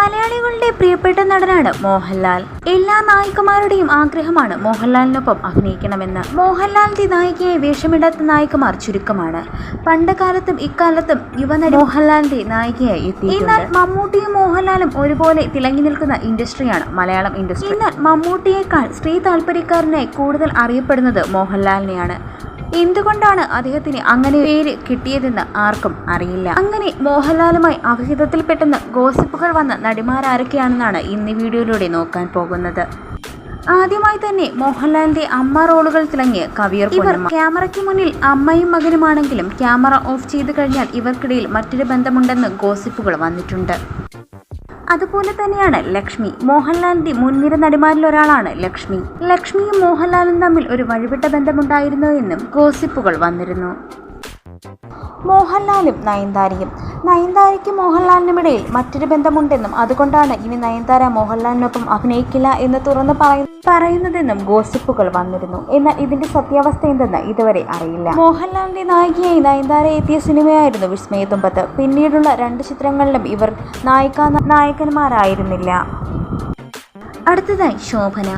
മലയാളികളുടെ പ്രിയപ്പെട്ട നടനാണ് മോഹൻലാൽ. എല്ലാ നായികമാരുടെയും ആഗ്രഹമാണ് മോഹൻലാലിനൊപ്പം അഭിനയിക്കണമെന്ന്. മോഹൻലാലിന്റെ നായികയെ വേഷമിടാത്ത നായികമാർ ചുരുക്കമാണ്. പണ്ട് കാലത്തും ഇക്കാലത്തും യുവനടി മോഹൻലാലിന്റെ നായികയായി എത്തി എന്നാൽ മമ്മൂട്ടിയും മോഹൻലാലും ഒരുപോലെ തിളങ്ങി നിൽക്കുന്ന ഇൻഡസ്ട്രിയാണ് മലയാളം ഇൻഡസ്ട്രി. എന്നാൽ മമ്മൂട്ടിയേക്കാൾ സ്ത്രീ താല്പര്യക്കാരനായി കൂടുതൽ അറിയപ്പെടുന്നത് മോഹൻലാലിനെയാണ്. എന്തുകൊണ്ടാണ് അദ്ദേഹത്തിന് അങ്ങനെ പേര് കിട്ടിയതെന്ന് ആർക്കും അറിയില്ല. അങ്ങനെ മോഹൻലാലുമായി അവിഹിതത്തിൽപ്പെട്ടെന്ന് ഗോസിപ്പുകൾ വന്ന നടിമാരാരൊക്കെയാണെന്നാണ് ഇന്ന് വീഡിയോയിലൂടെ നോക്കാൻ പോകുന്നത്. ആദ്യമായി തന്നെ മോഹൻലാലിന്റെ അമ്മ റോളുകൾ തിളങ്ങിയ കവിയർ ഇവർ ക്യാമറയ്ക്ക് മുന്നിൽ അമ്മയും മകനുമാണെങ്കിലും ക്യാമറ ഓഫ് ചെയ്തു കഴിഞ്ഞാൽ ഇവർക്കിടയിൽ മറ്റൊരു ബന്ധമുണ്ടെന്ന് ഗോസിപ്പുകൾ വന്നിട്ടുണ്ട്. അതുപോലെ തന്നെയാണ് ലക്ഷ്മി. മോഹൻലാലിന്റെ മുൻനിര നടിമാരിൽ ഒരാളാണ് ലക്ഷ്മി. ലക്ഷ്മിയും മോഹൻലാലും തമ്മിൽ ഒരു വഴിവിട്ട ബന്ധമുണ്ടായിരുന്നു എന്നും ഗോസിപ്പുകൾ വന്നിരുന്നു. മോഹൻലാലും നയൻതാരയും. നയൻതാരയ്ക്കും മോഹൻലാലിനുമിടയിൽ മറ്റൊരു ബന്ധമുണ്ടെന്നും അതുകൊണ്ടാണ് ഇനി നയൻതാര മോഹൻലാലിനൊപ്പം അഭിനയിക്കില്ല എന്ന് തുറന്നു പറയുന്നത് പറയുന്നതെന്നും ഗോസിപ്പുകൾ വന്നിരുന്നു. എന്നാൽ ഇതിന്റെ സത്യാവസ്ഥ എന്തെന്ന് ഇതുവരെ അറിയില്ല. മോഹൻലാലിന്റെ നായികയായി നയൻതാര എത്തിയ സിനിമയായിരുന്നു വിസ്മയതുമ്പത്ത് പിന്നീടുള്ള രണ്ട് ചിത്രങ്ങളിലും ഇവർ നായിക നായകന്മാരായിരുന്നില്ല. അടുത്തതായി ശോഭന.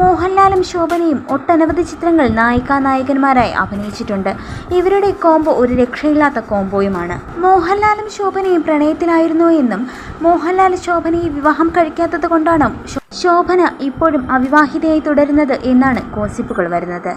മോഹൻലാലും ശോഭനയും ഒട്ടനവധി ചിത്രങ്ങൾ നായികാ നായകന്മാരായി അഭിനയിച്ചിട്ടുണ്ട്. ഇവരുടെ കോംബോ ഒരു രക്ഷയില്ലാത്ത കോംബോയുമാണ്. മോഹൻലാലും ശോഭനയും പ്രണയത്തിലായിരുന്നു എന്നും മോഹൻലാൽ ശോഭനയെ വിവാഹം കഴിക്കാത്തത് കൊണ്ടാണ്? ശോഭന ഇപ്പോഴും അവിവാഹിതയായി തുടരുന്നത് എന്നാണ് ഗോസിപ്പുകൾ വരുന്നത്.